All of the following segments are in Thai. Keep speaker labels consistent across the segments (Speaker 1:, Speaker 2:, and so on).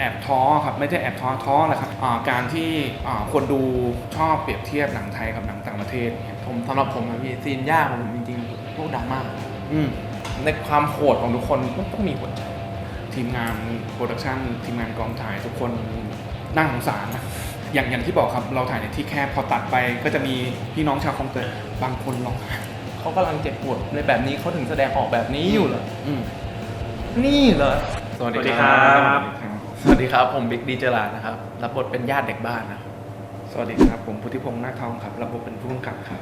Speaker 1: แอบท้อครับไม่ใช่แอบท้อท้อแหละครับอ่าการที่อ่าคนดูชอบเปรียบเทียบหนังไทยกับหนังต่างประเทศเนี่ย
Speaker 2: ผมสำหรับผมอะพี่ซีนยากของผมจริงๆพวกดราม่า
Speaker 1: อืม
Speaker 2: ในความโหดของทุกคนมันต้องมีหัวใจ
Speaker 1: ทีมงานโปรดักชันทีมงานกองถ่ายทุกคนน่าสงสารนะอย่างอย่างที่บอกครับเราถ่ายในที่แคบพอตัดไปก็จะมีพี่น้องชาวคลองเตยบางคนร้องไห้
Speaker 2: เขากำลังเจ็บปวดในแบบนี้เขาถึงแสดงออกแบบนี้อยู่เหรอ
Speaker 1: อืม
Speaker 2: นี่เหรอสวัสดีครั
Speaker 1: ส
Speaker 2: บ
Speaker 1: วั สดีครับ
Speaker 2: สวัสดีครับ ผมบิ๊กดีเจลานะครับ รับบทเป็นญาติเด็กบ้านนะครับ
Speaker 1: สวัสดีครับ ผมพุทธิพงษ์นาคทองครับ รับบทเป็นผู้กำกับครับ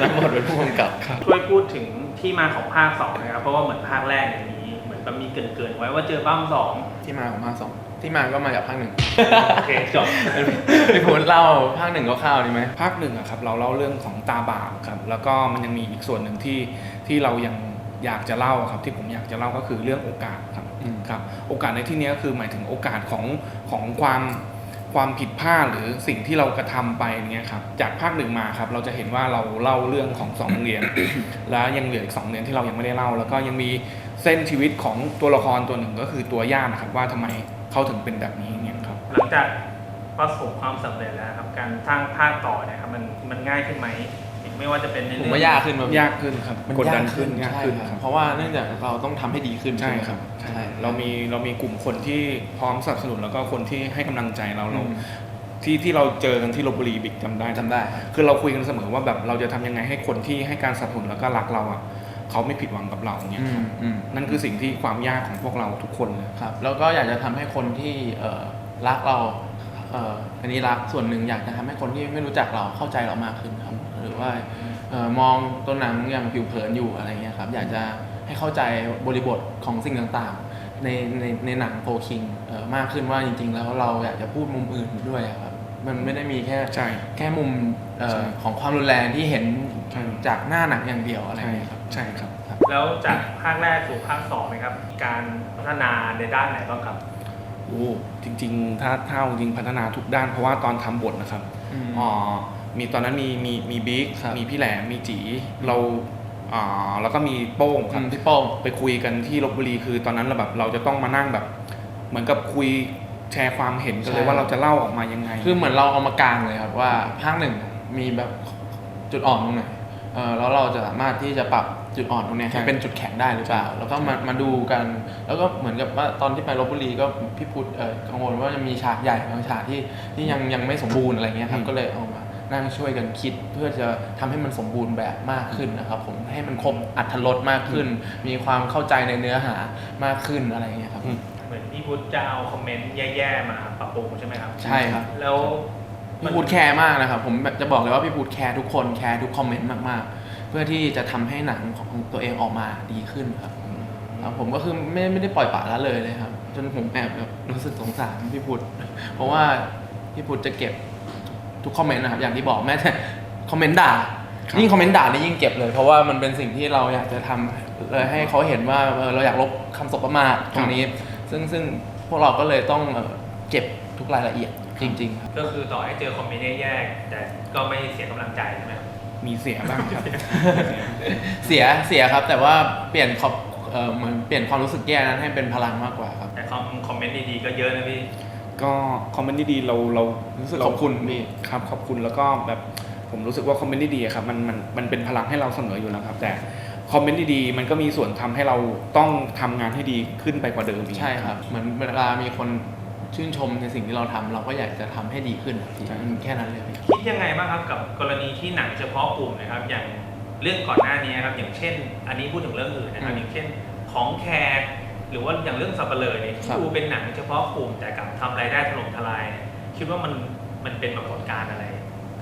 Speaker 2: รับบทเป็นผู้กำกับ
Speaker 1: ครับ
Speaker 3: ช่วยพูดถึงที่มาของภาคสองนะครับ เพราะว่าเหมือนภาคแรกเนี่ยมีเหมือนแบบมีเกรินๆไว้ว่าเจอบ้ามสอง
Speaker 2: ที่มาของภาคสองที่มาก็มาจากภาคหนึ่ง
Speaker 3: โอเคจบ
Speaker 2: พี่พูดเล่าภาคหนึ่งก็คร่าวๆดีไหม
Speaker 1: ภาคหนึ่งอะครับเราเล่าเรื่องของตาบาปครับแล้วก็มันยังมีอีกส่วนหนึ่งที่ที่เรายัง อยากจะเล่าครับที่ผมอยากจะเล่าก็คือเรื่องโอกาสครับ
Speaker 2: อืม
Speaker 1: ครับ โอกาสในที่นี้ก็คือหมายถึงโอกาสของของความความผิดพลาดหรือสิ่งที่เรากระทำไปอย่างเงี้ยครับจากภาคหนึ่งมาครับเราจะเห็นว่าเราเล่าเรื่องของสองโรงเรียน แล้วยังเหลืออีกสองโรงเรียนที่เรายังไม่ได้เล่า แล้วก็ยังมีเส้นชีวิตของตัวละครตัวหนึ่งก็คือตัวย่านะครับว่าทำไมเขาถึงเป็นแบบนี้เนี่ยครับ
Speaker 3: หลังจากประสบความสำเร็จแล้วครับการสร้างภาคต่อเนี่ยครับมันมันง่ายขึ้นไหม ไม่ว่าจะเป็นใน
Speaker 2: ผม
Speaker 3: เรื่อง
Speaker 2: ว่ายากขึ้นมายา
Speaker 1: กขึ้นครับ
Speaker 2: มัน
Speaker 1: กดดั
Speaker 2: ยานก
Speaker 1: ขึ้
Speaker 2: ขึ้
Speaker 1: น
Speaker 2: น
Speaker 1: ยาก
Speaker 2: ใช่
Speaker 1: ขึ้น
Speaker 2: ค
Speaker 1: ค
Speaker 2: รั
Speaker 1: รั
Speaker 2: บบเพราะว่าเนื่องจากเราต้องทำให้ดีขึ้น
Speaker 1: ใช่
Speaker 2: ไหม
Speaker 1: ครับใช่
Speaker 2: ใช่
Speaker 1: เรามีเรามีกลุ่มคนที่พร้อมสนับสนุนแล้วก็คนที่ให้กำลังใจเราเรา
Speaker 2: อืม
Speaker 1: ที่ที่เราเจอกันที่ลบบุรีบิ๊กจำได้
Speaker 2: จำได้ครับ
Speaker 1: คือเราคุยกันเสมอว่าแบบเราจะทำยังไงให้คนที่ให้การสนับสนุนแล้วก็รักเราอะเขาไม่ผิดหวังกับเราอย่างเงี้ย
Speaker 2: อื
Speaker 1: ครั
Speaker 2: ม
Speaker 1: บ
Speaker 2: อืม
Speaker 1: นั่นคือสิ่งที่ความยากของพวกเราทุกคนเลย
Speaker 2: ครับแล้วก็อยากจะทำให้คนที่เอ่อรักเราเอ่ออันนี้รักส่วนหนึ่งอยากจะทำให้คนที่ไม่รู้จักเราเข้าใจเรามากขึ้นครับหรือว่าเอ่อมองตัวหนังอย่างผิวเผินอยู่อะไรเงี้ยครับอยากจะให้เข้าใจบริบทของสิ่งต่างๆ ในในในหนังโฟคิงมากขึ้นว่าจริง ๆ แล้วเราอยากจะพูดมุมอื่นด้วยอะครับมันไม่ได้มีแค่
Speaker 1: ใช่
Speaker 2: แค่มุมเอ่อ
Speaker 1: ใช่
Speaker 2: ของความรุนแรงที่เห็น
Speaker 1: ใช่
Speaker 2: จากหน้าหนังอย่างเดียวอะไร
Speaker 1: ใช่
Speaker 2: เงี้ยครับ
Speaker 1: ใช่ครับ
Speaker 3: แล้วจากภาคแรกสู่ภาคสองนะครับ การพัฒนาในด้านไหนบ้างครับ
Speaker 1: โอ้จริง ๆ ถ้าถ้าเอาจริงพัฒนาทุกด้านเพราะว่าตอนทำบทนะครับ
Speaker 2: อืม
Speaker 1: อ๋อมีตอนนั้นมีมีมีบิ๊ก
Speaker 2: ครับ
Speaker 1: มีพี่แหลมมีจีเราอ่าแล้วก็มีโป้งค
Speaker 2: อื
Speaker 1: รับ
Speaker 2: มพี่โป้ง
Speaker 1: ไปคุยกันที่ลบบุรีคือตอนนั้นเราแบบเราจะต้องมานั่งแบบ เหมือนกับคุยแชร์ความเห็นกันเลย
Speaker 2: ใช่
Speaker 1: ว่าเราจะเล่าออกมายังไง
Speaker 2: คือเหมือนเราเอามากลางเลยครับว่าภาคหนึ่งมีแบบจุดอ่อนตรงไหนเออแล้วเราจะสามารถที่จะปรับ จุดอ่อนตรงเนี้ย
Speaker 1: ใช่
Speaker 2: ให้เป็นจุดแข็งได้หรือเปล่า แล้วก็มามาดูกัน แล้วก็เหมือนกับว่าตอนที่ไปลบบุรีก็พี่พุทธเออกังวลว่าจะมีฉากใหญ่บางฉากที่ที่ยังยังไม่สมบูรณ์อะไรเงี้ยครับ
Speaker 1: อืม
Speaker 2: ก็เลยเอามานั่งช่วยกันคิดเพื่อจะทำให้มันสมบูรณ์แบบมากขึ้นนะครับผมให้มันครบอัธรสมากขึ้น มีความเข้าใจในเนื้อหามากขึ้นอะไรเงี้ยครับ
Speaker 1: อืม
Speaker 3: เหมือนพี่พุทธจะเอาคอมเมนต์แย่ๆมาปรับปรุงใช่ไหมครับ
Speaker 2: ใช่ครับ
Speaker 3: แล้ว
Speaker 2: พี่พูดแคร์มากนะครับผมแบบจะบอกเลยว่าพี่พูดแคร์ทุกคนแคร์ทุกคอมเมนต์มากๆเพื่อที่จะทำให้หนังของตัวเองออกมาดีขึ้นครับแล้วผมก็คือไม่ไม่ได้ปล่อยปละละเลยเลยครับ จนผมแอบแบบรู้สึกสงสารพี่พุทธเพราะว่าพี่พุทธจะเก็บทุกคอมเมนต์นะครับอย่างที่บอกแม้แต่คอมเมนต์ด่า
Speaker 1: ครับ
Speaker 2: ยิ่งคอมเมนต์ด่านี่ยิ่งเก็บเลย เพราะว่ามันเป็นสิ่งที่เราอยากจะทำเลยให้เขาเห็นว่าเออเราอยากลบคำสบประมาทตรงนี้ ซึ่งซึ่งพวกเราก็เลยต้องเอ่อเก็บทุกรายละเอียดจริงๆครับ
Speaker 3: ก็คือต่อให้เจอคอมเมนต์แย่ๆแต่ก็ไม่เสียกำลังใจใช่ไหมครับ
Speaker 1: มีเสียบ้างครับ
Speaker 2: เสียเสียครับ แต่ว่าเปลี่ยนขอบเอ่อเหมือนเปลี่ยนความรู้สึกแย่นั้นให้เป็นพลังมากกว่าครับ
Speaker 3: แต่คอมคอมเมนต์ดีๆก็เยอะนะพี่
Speaker 1: ก็คอมเมนต์ดีๆเราเรา
Speaker 2: รู้สึก
Speaker 1: เา
Speaker 2: ขอบคุณพี่
Speaker 1: ครับขอบคุณแล้วก็แบบผมรู้สึกว่าคอมเมนต์ดีๆอะครับมันมันมันเป็นพลังให้เราเสมออยู่แล้วครับ แต่คอมเมนต์ดีๆมันก็มีส่วนทำให้เราต้องทำงานให้ดีขึ้นไปกว่าเดิมอีก
Speaker 2: ใช่ครับ เหมือนเวลามีคน ชื่นชมในสิ่งที่เราทำเราก็อยากจะทำให้ดีขึ้นพี่
Speaker 1: ใช่
Speaker 2: มันแค่นั้นเลยพี่
Speaker 3: คิดยังไงบ้างครับกับกรณีที่หนังเฉพาะกลุ่มนะครับ อย่างเรื่องก่อนหน้านี้ครับอย่างเช่น อันนี้พูดถึงเรื่องอื่นนะครับอย่างเช่น ของแขกหรือว่าอย่างเรื่องสับเปลือเนี่ยที่ดูเป็นหนังเฉพาะกลุ่มแต่กลับทำรายได้ถล่มทลายคิดว่ามันมันเป็นปรากฏการณ์อะไร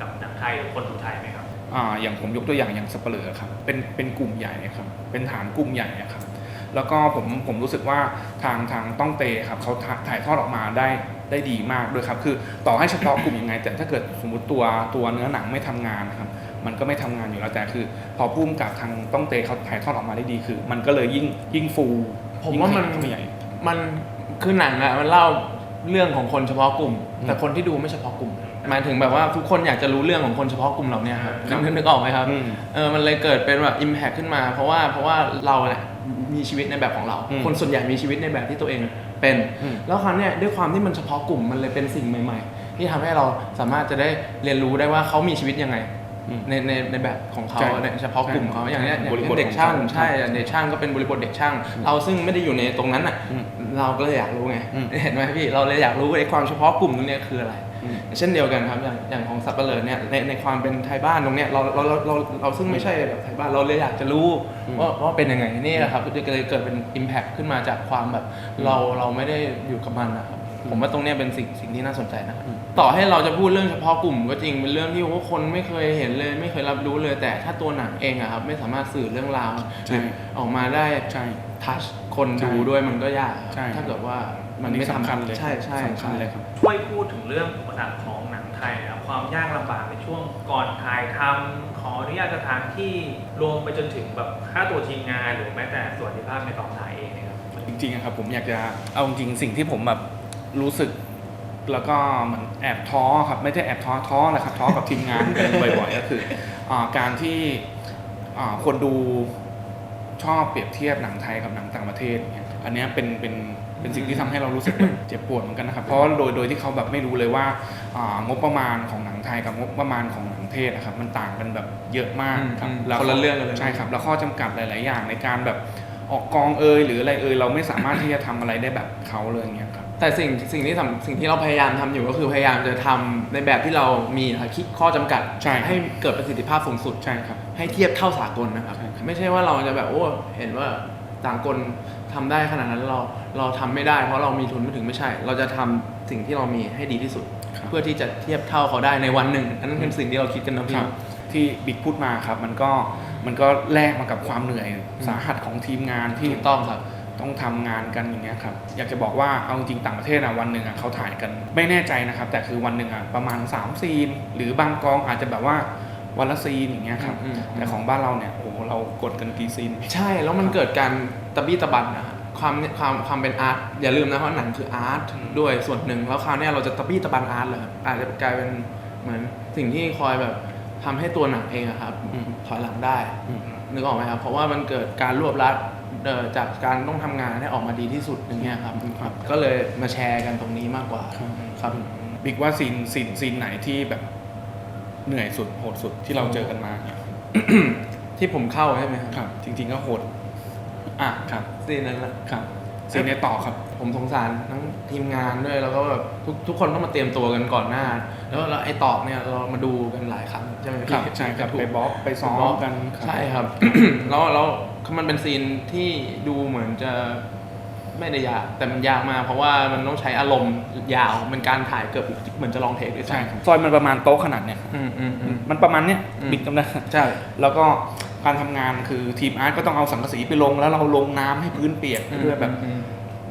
Speaker 3: กับหนังไทยหรือคนดูไทยไหมครับ
Speaker 1: อ่าอย่างผมยกตัวอย่างอย่างสเปเหร่อครับเป็นเป็นกลุ่มใหญ่ครับเป็นฐานกลุ่มใหญ่อะครับ แล้วก็ผมผมรู้สึกว่าทางทางต้องเตครับเขาถ่าถ่ายทอดออกมาได้ได้ดีมากด้วยครับ คือต่อให้เฉพาะกลุ่มยังไง แต่ถ้าเกิดสมมติตัวตัวเนื้อหนังไม่ทำงานนะครับมันก็ไม่ทำงานอยู่แล้วแต่คือ พอพุ่มกับทางต้องเตเขาถ่ายทอดออกมาได้ดีคือ มันก็เลยยิ่งยิ่งฟู
Speaker 2: ผมว่ามัน
Speaker 1: ยิ่งขยยเข้ไปใหญ่
Speaker 2: มันคือหนังอะมันเล่าเรื่องของคนเฉพาะกลุ่ม
Speaker 1: อืม
Speaker 2: แต่คนที่ดูไม่เฉพาะกลุ่มหมายถึงแบบว่าทุกคนอยากจะรู้เรื่องของคนเฉพาะกลุ่มเราเนี่ยครับ
Speaker 1: ครับ
Speaker 2: นึกนึกออกไหมครับ
Speaker 1: อืม
Speaker 2: เออมันเลยเกิดเป็นแบบอิมแพคขึ้นมา เพราะว่าเพราะว่าเราเนี่ย มีชีวิตในแบบของเรา
Speaker 1: อืม
Speaker 2: คนส่วนใหญ่มีชีวิตในแบบที่ตัวเองเป็น
Speaker 1: อืม
Speaker 2: แล้วคราวเนี้ยด้วยความที่มันเฉพาะกลุ่มมันเลยเป็นสิ่งใหม่ ๆ ที่ทำให้เราสามารถจะได้เรียนรู้ได้ว่าเขามีชีวิตยังไง
Speaker 1: อืม
Speaker 2: ในในในแบบของเขา
Speaker 1: ใช่
Speaker 2: ในเฉพาะกลุ่มเขา
Speaker 1: ใช่
Speaker 2: อย่างเนี้ยอย่าง
Speaker 1: บริ
Speaker 2: เช่
Speaker 1: บท
Speaker 2: นเด็กช่าง
Speaker 1: ของเขา
Speaker 2: ใช่อย่างเด็กช่างก็เป็นบริบทเด็กช่าง เราซึ่งไม่ได้อยู่ในตรงนั้นอะ
Speaker 1: อืม
Speaker 2: เราก็เลยอยากรู้ไง
Speaker 1: อืม
Speaker 2: เห็นไหมพี่เราเลยอยากรู้ไอ้ความเฉพาะกลุ่มตรงเนี้ยคืออะไร
Speaker 1: อืม
Speaker 2: เช่นเดียวกันครับอย่างอย่างของสับเปลือเนี่ยในในความเป็นไทยบ้านตรงเนี้ยเราเราเราเราเราซึ่งไม่ใช่แบบไทยบ้านเราเลยอยากจะรู้
Speaker 1: อืม
Speaker 2: ว่าว่าเป็นยังไงนี่แหละครับก็เลยเกิดเป็น Impact ขึ้นมาจากความแบบเราเราไม่ได้อยู่กับมันนะครับ ผมว่าตรงเนี้ยเป็นสิ่งสิ่งที่น่าสนใจนะครับต่อให้เราจะพูดเรื่องเฉพาะกลุ่ม ก็จริงเป็นเรื่องที่โอ้คนไม่เคยเห็นเลย ไม่เคยรับรู้เลย แต่ถ้าตัวหนังเองอะครับไม่สามารถสื่อเรื่องราว
Speaker 1: ใช่
Speaker 2: ออกมาได้
Speaker 1: ใช่
Speaker 2: ทัชคน
Speaker 1: ใช่
Speaker 2: ดูด้วยมันก็ยากครับ
Speaker 1: ใช่
Speaker 2: ถ้าเกิดว่ามั
Speaker 1: มันน
Speaker 2: ไม่
Speaker 1: นี่สำคัญเลย
Speaker 2: ใช่ใช่
Speaker 1: สำคัญเลยครับ
Speaker 3: ช่วยพูดถึงเรื่องอุปสรรคของหนังไทยนะครับความยากลำบากในช่วงก่อนถ่ายทำขออนุญาตสถานที่รวมไปจนถึงแบบค่าตัวทีมงาน หรือแม้แต่สวัสดิภาพในกองถ่ายเองนะครับ
Speaker 1: จริงๆอะครับผมอยากจะเอาจริงๆสิ่งที่ผมแบบ รู้สึกแล้วก็เหมือนแอบท้อครับไม่ใช่แอบท้อท้อแหละครับท้อกับทีมงานกันบ่อยๆก็คืออาการที่อ่าคนดูชอบเปรียบเทียบหนังไทยกับหนังต่างประเทศอย่างเงี้ยอันเนี้ยเป็นเป็นเป็นสิ่งที่ทำให้เรารู้สึกแบบเจ็บปวดเหมือนกันนะครับ เพราะโดยโดยที่เขาแบบไม่รู้เลยว่าอ่างบประมาณของหนังไทยกับงบประมาณของหนังเทศนะครับมันต่างกันแบบเยอะมากครับ
Speaker 2: อืม
Speaker 1: แล้ว
Speaker 2: คนละเรื่องกันเลย
Speaker 1: ใช่ครับแล้วข้อจำกัดหลาย ๆ อย่างในการแบบออกกองเอยหรืออะไรเอยเราไม่สามารถที่จะทำอะไรได้แบบเขาเลยอย่างเงี้ยครับ
Speaker 2: แต่สิ่งสิ่งที่สำสิ่งที่เราพยายามทำอยู่ก็คือพยายามจะทำในแบบที่เรามีนะครับคิดข้อจำกัด
Speaker 1: ใช่ครับ
Speaker 2: ให้เกิดประสิทธิภาพสูงสุด
Speaker 1: ใช่ครับ
Speaker 2: ให้เทียบเท่าสากลนะครับ
Speaker 1: ใช่ครับ
Speaker 2: ไม่ใช่ว่าเราจะแบบโอ้เห็นว่าสากลทำได้ขนาดนั้นเราเราทำไม่ได้ เพราะเรามีทุนไม่ถึงไม่ใช่ เราจะทำสิ่งที่เรามีให้ดีที่สุด
Speaker 1: ครับ
Speaker 2: เพื่อที่จะเทียบเท่าเขาได้ในวันหนึ่งอันนั้นเป็นสิ่งที่เราคิดกันนะ
Speaker 1: ค
Speaker 2: พี่
Speaker 1: รับที่บิ๊กพูดมาครับมันก็มันก็แลกมากับความเหนื่อยสาหัสของทีมงานที่
Speaker 2: ถูกต้องครับ
Speaker 1: ต้องทำงานกันอย่างเงี้ยครับอยากจะบอกว่าเอาจริงๆต่างประเทศอะวันหนึ่งอะเขาถ่ายกันไม่แน่ใจนะครับ แต่คือวันหนึ่งอะประมาณ3ซีน หรือบางกองอาจจะแบบว่าวันละซีนอย่างเงี้ยครับ
Speaker 2: อืมอืม
Speaker 1: แต่ของบ้านเราเนี่ยโอ้โหเรากดกันกี่ซีน
Speaker 2: ใช่แล้วมันเกิดการตะบี้ตะบันนะครับความความความเป็นอาร์ตอย่าลืมนะว่าหนังคืออาร์ต
Speaker 1: อืม
Speaker 2: ด้วยส่วนหนึ่งแล้วคราวเนี้ยเราจะตะบี้ตะบันอาร์ตเลยครับอาจจะกลายเป็นเหมือนสิ่งที่คอยแบบทำให้ตัวหนังเองอะครับ
Speaker 1: อืม
Speaker 2: ถอยหลังได้
Speaker 1: อืม
Speaker 2: นึกออกไหมครับเพราะว่ามันเกิดการรวบรัดเอ่อ จากการต้องทำงานให้ออกมาดีที่สุดอย่างเงี้ยครับ
Speaker 1: ครับ
Speaker 2: ก็เลยมาแชร์กันตรงนี้มากกว่า
Speaker 1: ครับ
Speaker 2: ครับ
Speaker 1: บิ๊กว่าซีนซีนซีนไหนที่แบบเหนื่อยสุดโหดสุดที่เราเจอกันมาเนี่ย
Speaker 2: ที่ผมเข้าใช่ไหมครับ
Speaker 1: ครับ จริง ๆก็โหดอะครับ
Speaker 2: ซีนนั้นแหละ
Speaker 1: ครับซีนในต่อครับ
Speaker 2: ผมสงสารทั้งทีมงานด้วยแล้วก็แบบทุกทุกคนต้องมาเตรียมตัวกันก่อนหน้า แล้วแล้วไอ้ตอกเนี่ยเรามาดูกันหลายครั้งใช่ไหม
Speaker 1: ครับ
Speaker 2: พี่
Speaker 1: ใช่ครับ
Speaker 2: ถูก
Speaker 1: ไปบล็อกไปซ้อมกันครับ
Speaker 2: ใช่ครับแล้วแล้ว มันเป็นซีนที่ดูเหมือนจะไม่ได้ยากแต่มันยากมากเพราะว่ามันต้องใช้อารมณ์ยาวเป็นการถ่ายเกือบเหมือนจะลองเทคด้วย
Speaker 1: ใช่
Speaker 2: ซ้ำ
Speaker 1: ครับซอยมันประมาณโต๊ะขนาดเนี้ย
Speaker 2: อืมอืมอืม
Speaker 1: มันประมาณเนี้ย
Speaker 2: อืม
Speaker 1: บิ๊กจำได้
Speaker 2: ใช่
Speaker 1: แล้วก็การทำงานคือทีมอาร์ตก็ต้องเอาสังกะสีไปลง แล้วเราลงน้ำให้พื้นเปียกไปด้วยแบบ
Speaker 2: อืม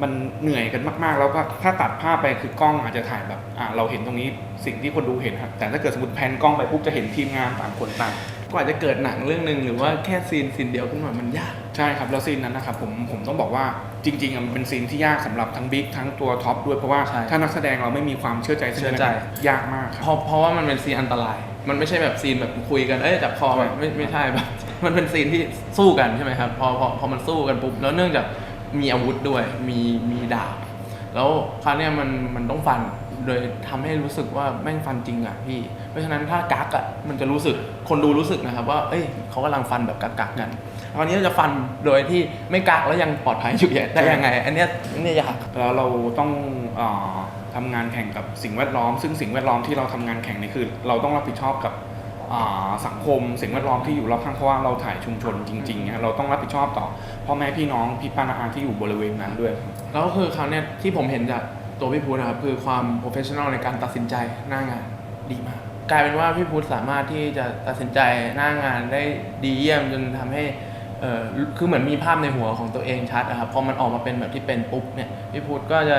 Speaker 1: มันเหนื่อยกันมากๆ แล้วก็ถ้าตัดภาพไปคือกล้องอาจจะถ่ายแบบอ่าเราเห็นตรงนี้สิ่งที่คนดูเห็นครับแต่ถ้าเกิดสมมติแพนกล้องไปปุ๊บจะเห็นทีมงานต่างคนต่าง
Speaker 2: กว่าจะเกิดหนังเรื่องหนึ่งหรือว่าแค่ซีนซีนเดียวขึ้นมามันยาก
Speaker 1: ใช่ครับ แล้วซีนนั้นนะครับผมผมต้องบอกว่าจริงๆอะมันเป็นซีนที่ยากสำหรับทั้งบิ๊กทั้งตัวท็อปด้วยเพราะว่า
Speaker 2: ใช่
Speaker 1: ถ้านักแสดงเราไม่มีความเชื่อใจซึ่งกันและกัน
Speaker 2: เชื่อใจ
Speaker 1: ยากมากค
Speaker 2: เพ
Speaker 1: รับ
Speaker 2: ราะเพราะว่ามันเป็นซีนอันตราย มันไม่ใช่แบบซีนแบบคุยกัน เอ้ยจับคอแบบไม่ไม่ใช่แบบ มันเป็นซีนที่สู้กันใช่ไหมครับ พอพอพอมันสู้กันปุ๊บ แล้วเนื่องจากมีอาวุธด้วย มีมีดาบ แล้วคราวเนี้ยมันมันต้องฟัน โดยทำให้รู้สึกว่าแม่งฟันจริงอะพี่ เพราะฉะนั้นถ้ากักอะมันจะรู้สึกคนดูรู้สึกนะครับว่า เอ้ยเขากำลังฟันแบบกักกักๆกันคราวนี้จะฟันโดยที่ไม่กักแล้วยังปลอดภัยอยู่ได้ยังไง อันเนี้ยอันเนี้ยยาก
Speaker 1: แล้วเราต้องเออทำงานแข่งกับสิ่งแวดล้อม ซึ่งสิ่งแวดล้อมที่เราทำงานแข่งนี่คือ เราต้องรับผิดชอบกับอ่าสังคมสิ่งแวดล้อมที่อยู่รอบข้างเพราะว่าเราถ่ายชุมชนจริงๆเนี่ยเราต้องรับผิดชอบต่อพ่อแม่พี่น้องพี่ป้านาอาที่อยู่บริเวณนั้นด้วย
Speaker 2: แล้วก็คือคราวเนี้ยที่ผมเห็นจาก ตัวพี่พุทธนะครับคือความโปรเฟชชั่นอลในการตัดสินใจหน้างานดีมาก กลายเป็นว่าพี่พุทธสามารถที่จะตัดสินใจหน้างานได้ดีเยี่ยมจนทำให้เออคือเหมือนมีภาพในหัวของตัวเองชัดนะครับพอมันออกมาเป็นแบบที่เป็นปุ๊บเนี่ยพี่พุทธก็จะ